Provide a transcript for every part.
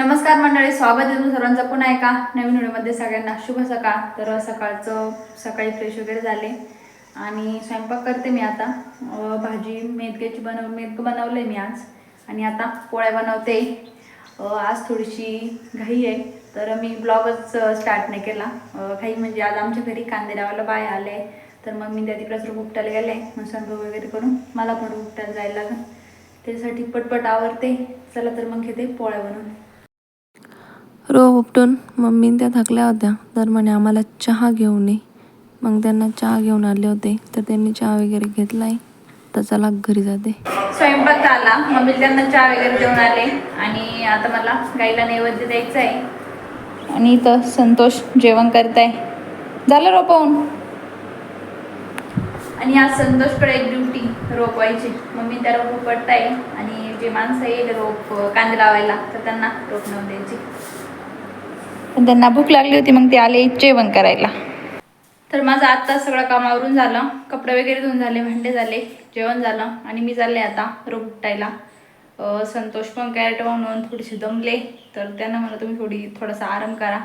नमस्कार मंडळी स्वागत आहे तुम्ही सर्वांचं. पुन्हा एका नवीन व्हिडिओमध्ये सगळ्यांना शुभ सकाळ. तर सकाळचं सकाळी फ्रेश वगैरे झाले आणि स्वयंपाक करते मी आता. भाजी मेदक्याची बनव मेदकं बनवलं मी आज आणि आता पोळ्या बनवते. आज थोडीशी घाई आहे तर मी ब्लॉगच स्टार्ट नाही केला. घाई म्हणजे आज आमच्या घरी कांदे लावायला बाय आले. तर मग मी त्या तिकडे रोप उपटायला गेले. मग स्वयंपाक वगैरे करून मला पण रोप उपटायला जायला लागेल. त्यासाठी पटपट आवडते चला तर मग घेते पोळ्या बनवून. रो उपटून मम्मी त्या थकल्या होत्या. तर म्हणे आम्हाला चहा घेऊन ये. मग त्यांना चहा घेऊन आले होते. तर त्यांनी चहा वगैरे घेतलाय. तर चला घरी जाते. स्वयंपाक झाला. मम्मी त्यांना चहा वगैरे देऊन आले. आणि आता मला गाईला नैवेद्य द्यायचं आहे आणि इथं संतोष जेवण करत आहे झालं रोपवून? आणि आज संतोषकडे एक ड्युटी रोपवायची. मम्मी त्या रोप पडताय आणि जे माणसं येईल रोप कांदे लावायला तर त्यांना रोप नेऊन द्यायची. पण त्यांना भूक लागली होती मग ते आले जेवण करायला. तर माझं आत्ता सगळं काम आवरून झालं. कपडे वगैरे धुवून झाले भांडे झाले जेवण झालं आणि मी चालले आता रोप उठायला. संतोष पण कॅरेट वाहून थोडेसे दमले तर त्यांना मला तुम्ही थोडी थोडासा आराम करा.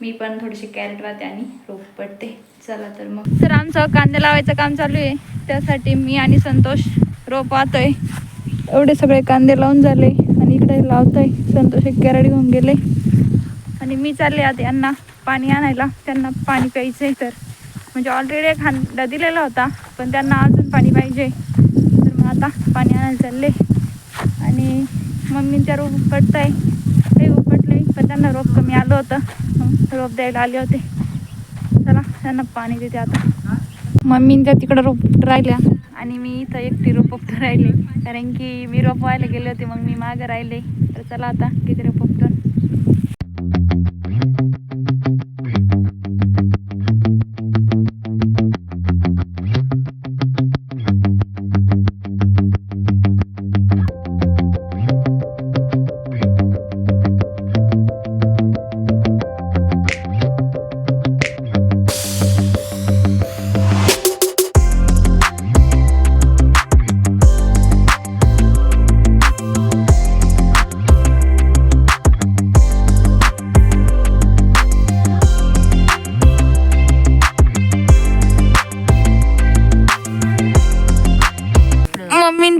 मी पण थोडीशी कॅरेट वाहते आणि रोप पडते. चला तर मग. तर आमचं कांदे लावायचं काम चालू आहे. त्यासाठी मी आणि संतोष रोप वाहतोय एवढे सगळे कांदे लावून झाले आणि इकडे लावतोय. संतोष एक कॅरेट घेऊन गेले. आणि मी चालले आता यांना पाणी आणायला. त्यांना पाणी प्यायचं आहे तर. म्हणजे ऑलरेडी एक हांडा दिलेला होता पण त्यांना अजून पाणी पाहिजे. तर मग आता पाणी आणायला चालले. आणि मम्मी त्या रोप उपटत आहे ते उपटले पण त्यांना रोप कमी आलं होतं. मग रोप द्यायला आले होते. चला त्यांना पाणी देते आता. मम्मी त्या तिकडं रोप राहिल्या. आणि मी इथं एकटी रोप राहिले. कारण की मी रोप व्हायला गेले होते मग मी मागं राहिले. तर चला आता किती रोप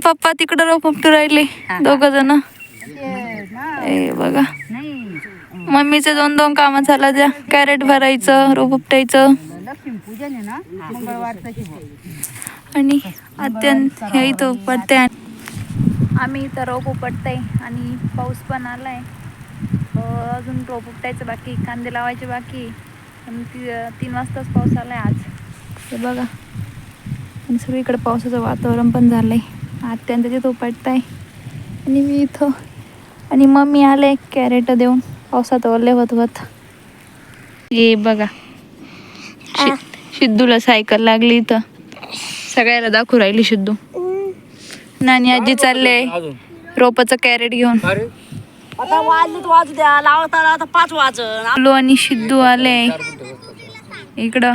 पप्पा तिकडं रोप उपटून राहिले. दोघ जण. ए बघा. मम्मीचे दोन दोन कामं झाला द्या कॅरेट भरायचं रोप उपटायचं. आहे आणि अत्यंत हे इथं उपटते आम्ही इथं रोप उपटतंय आणि पाऊस पण आलाय. अं, अजून रोप उपटायचं बाकी कांदे लावायचे बाकी. पण ती तीन वाजताच पाऊस आलाय आज. हे बघा. आणि सगळीकडे पावसाचं वातावरण पण झालंय अत्यंत तिथं उपटताय आणि मी इथं. आणि मम्मी आले कॅरेट देऊन. पावसात ओले होत होत ये बघा. शि- सिद्धूला सायकल लागली इथं. सगळ्याला दाखवू राहिली सिद्धू नानी आजी चालले. रोपाचं कॅरेट घेऊन. आता वाजली वाजू द्या. लावता लावता पाच वाजन. आलू आणि सिद्धू आले. इकडं.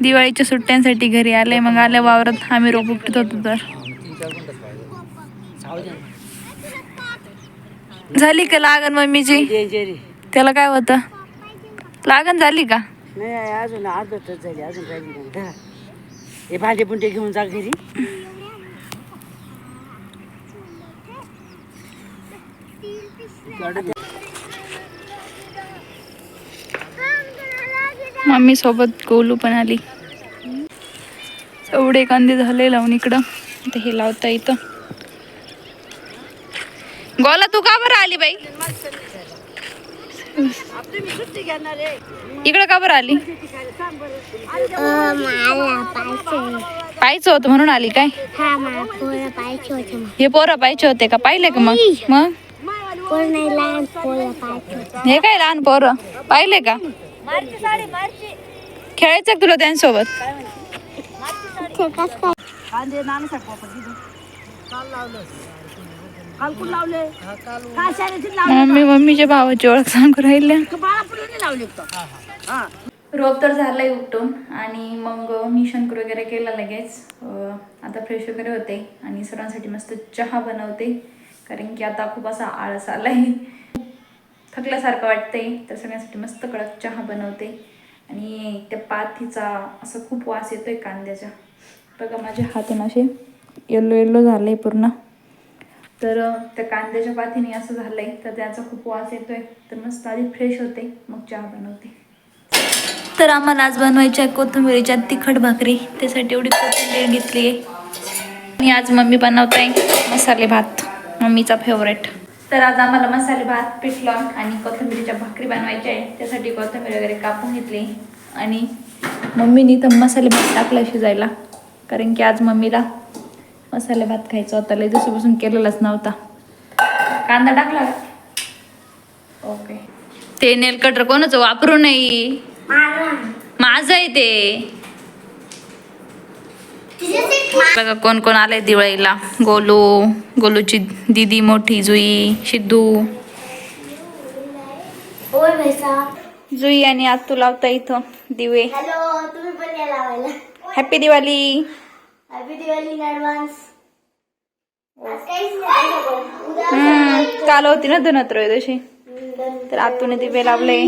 दिवाळीच्या सुट्ट्यांसाठी घरी आले. मग आले वावरात. आम्ही रोप उपटत होतो तर. झाली का लागण मम्मीची? त्याला काय होतं? लागण झाली का? नाही अजून अर्धटच झाली अजून राहिली नाही. धरा. हे भांडे बुंडे घेऊन जा घरी. मम्मी सोबत गोलू पण आली. एवढे कांदे झाले लावून इकडं. आता हे लावता इथं. गोला तू का बरं आली बाई? सुट्टी इकडं का बरं आली? पाहायचं होतं म्हणून आली काय? हे पोरं पाहिजे होते का? पाहिले का मग? मग? हे काय लहान पोरं? पाहिले का? खेळायचं तुला त्यांच्यासोबत काल लावलं? काल कुठं लावले काय शाळेत लावले मम्मी मम्मीच्या भावाची ओळख सांगू बाळापुढे नाही लावले हा रोप तर झालंय उपटून आणि मग मी शंकर वगैरे केला लगेच. आता फ्रेश वगैरे होते आणि सर्वांसाठी मस्त चहा बनवते. कारण की आता खूप असा आळस आलाय. थकल्यासारखं वाटतंय तर सगळ्यांसाठी मस्त कडक चहा बनवते. आणि त्या पाथीचा असं खूप वास येतोय कांद्याच्या बघा माझे हात आहे असे. येल्लो येल्लो झाले पूर्ण. तर त्या कांद्याच्या पाथीने असं झालंय. तर त्याचा खूप वास येतोय. तर मस्त आधी फ्रेश होते. मग चहा बनवते. तर आम्हाला आज बनवायची आहे कोथिंबिरीच्या तिखट भाकरी. त्यासाठी एवढी कोथिंबीर घेतली आहे. आणि आज मम्मी बनवत आहे मसाले भात. मम्मीचा फेवरेट तर आज आम्हाला मसाले भात पिठलं आणि कोथिंबिरीच्या भाकरी बनवायच्या आहे त्यासाठी कोथिंबीर वगैरे कापून घेतली. आणि मम्मीनी तर मसाले भात टाकला शिजायला. कारण की आज मम्मीला मसाले भात खायचा. होता लय दिवसापासून केलेलाच नव्हता. कांदा टाकला ओके. ते नेल कटर कोणाचं वापरू नये माझं आहे ते. बघा कोण कोण आलंय दिवाळीला. गोलू गोलूची दीदी मोठी जुई सिद्धू जुई आणि आज तू लावता इथं दिवे. हॅलो तुम्ही पण या लावायला. Happy Diwali. Happy Diwali in advance आज काहीच नाही उद्या हम्म काल होती ना धनत्रयोदशी तर आतून दिवे लावले.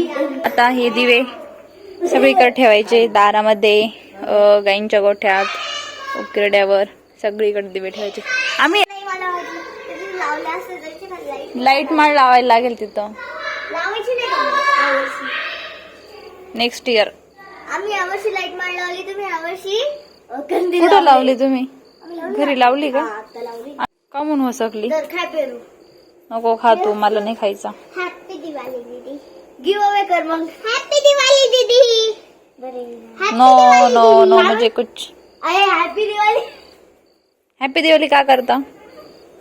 आता हे दिवे सगळीकडे ठेवायचे. दारामध्ये अं, गाईंच्या गोठ्यात उकिरड्यावर सगळीकडे दिवे ठेवायचे. आम्ही नाही मला वाटलं तुम्ही लावले असते त्याची ना लाइट लाइट माळ लावायला लागेल तिथं. लावायची नाही का? यावर्षी. नेक्स्ट इयर आम्ही यावर्षी लाइट मार लावली तुम्ही यावर्षी कुठं लावली. तुम्ही. घरी लावली का? आता लावली. का म्हणून वसकली? तर खाय पेरू. नको खा तू मला नाही खायचा. हॅपी दिवाळी दीदी गिव अवे कर मग. हॅपी दिवाळी दीदी बरे. नो नो नो म्हणजे कुछ. अरे हॅपी दिवाळी हॅपी दिवाळी का करता?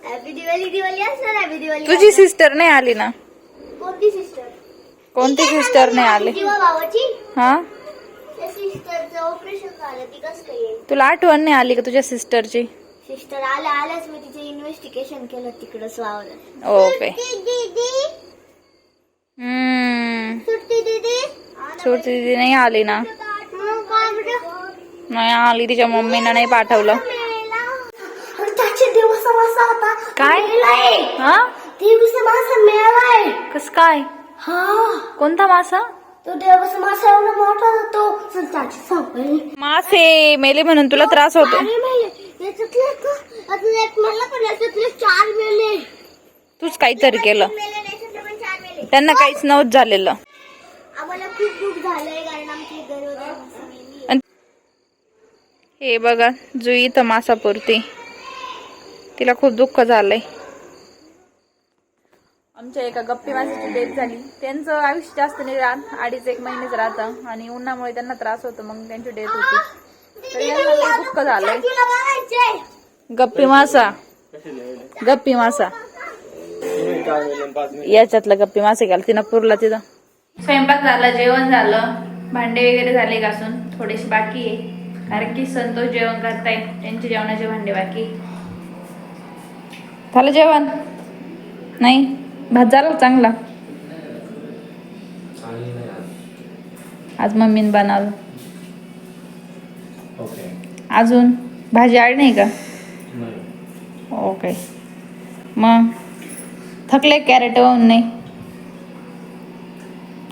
हॅपी दिवाळी दिवाळी असणार हॅपी दिवाळी तुझी सिस्टर नाही आली ना? कोणती सिस्टर कोणती सिस्टर नाही आली भावाची? हा? सिस्टरचं ऑपरेशन झालं ती कसं काय येईल? तुला आठवण नाही आली का तुझ्या सिस्टरची सिस्टर आल्या आल्याच मी तिचे इन्व्हेस्टिगेशन केलं तिकडं स्वावलं. ओके. दीदी हम्म. सुट्टी दीदी. सुरती दीदी नाही आली ना. मग काय बरं? नाही आली तिच्या मम्मीनं नाही पाठवलं. अरे त्याचे दिवस मासा होता काय. हा? दिवस मासा मेलाय कस काय? हा. कोणता मासा? तो दिवस मासा एवढा मोठा होतो. चल त्याची सांगेल मासे मेले म्हणून तुला त्रास होतो. अरे मेले. याच्यातले एक- याच्यातले एक मेला पण याच्यातले चार मेले. तूच काहीतरी केलं. मेले आणि याच्यातले पण चार मेले. त्यांना काहीच नव्हतं झालेलं. आम्हाला खूप दुःख झालंय कारण आमची गरोदर मासा मेली. अन- हे बघा जुई तर मासा पुरती तिला खूप दुःख झालंय. आमच्या एका गप्पी मासाची डेथ झाली. त्यांचं आयुष्य जास्त नाही राहत अडीच एक महिनेच राहतं आणि उन्हामुळे त्यांना त्रास होतो मग त्यांची डेथ होती. तर यांना दुःख झालंय. गप्पी मासा. गप्पी मासा. याच्यातला गप्पी मासे घाल तिनं पुरला तिथं. स्वयंपाक झाला जेवण झालं. भांडे वगैरे झाले घासून थोडेसे बाकी आहे. कारण की संतोष जेवण करताय त्यांचे जेवणाचे भांडे बाकी झालं जेवण? नाही? भात झाला चांगला आज. मम्मीने बनवलं. अजून भाजी आली नाही का? ओके. मग थकले कॅरेट वाहून नाही.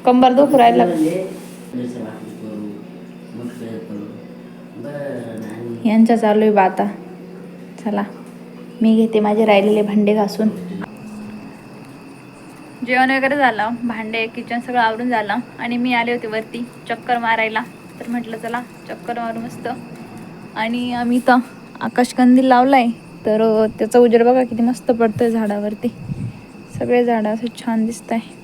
कंबर दुख राहिला. यांच्या चालू आहे बाता चला. मी घेते माझे राहिलेले भांडे घासून. जेवण वगैरे झालं भांडे किचन सगळं आवरून झालं आणि मी आले होते वरती चक्कर मारायला. तर म्हटलं चला चक्कर मारू मस्त. आणि आम्ही तर आकाशकंदील लावलाय तर त्याचा उजेड बघा किती मस्त पडतोय झाडावरती. सगळे झाडं असं छान दिसत आहे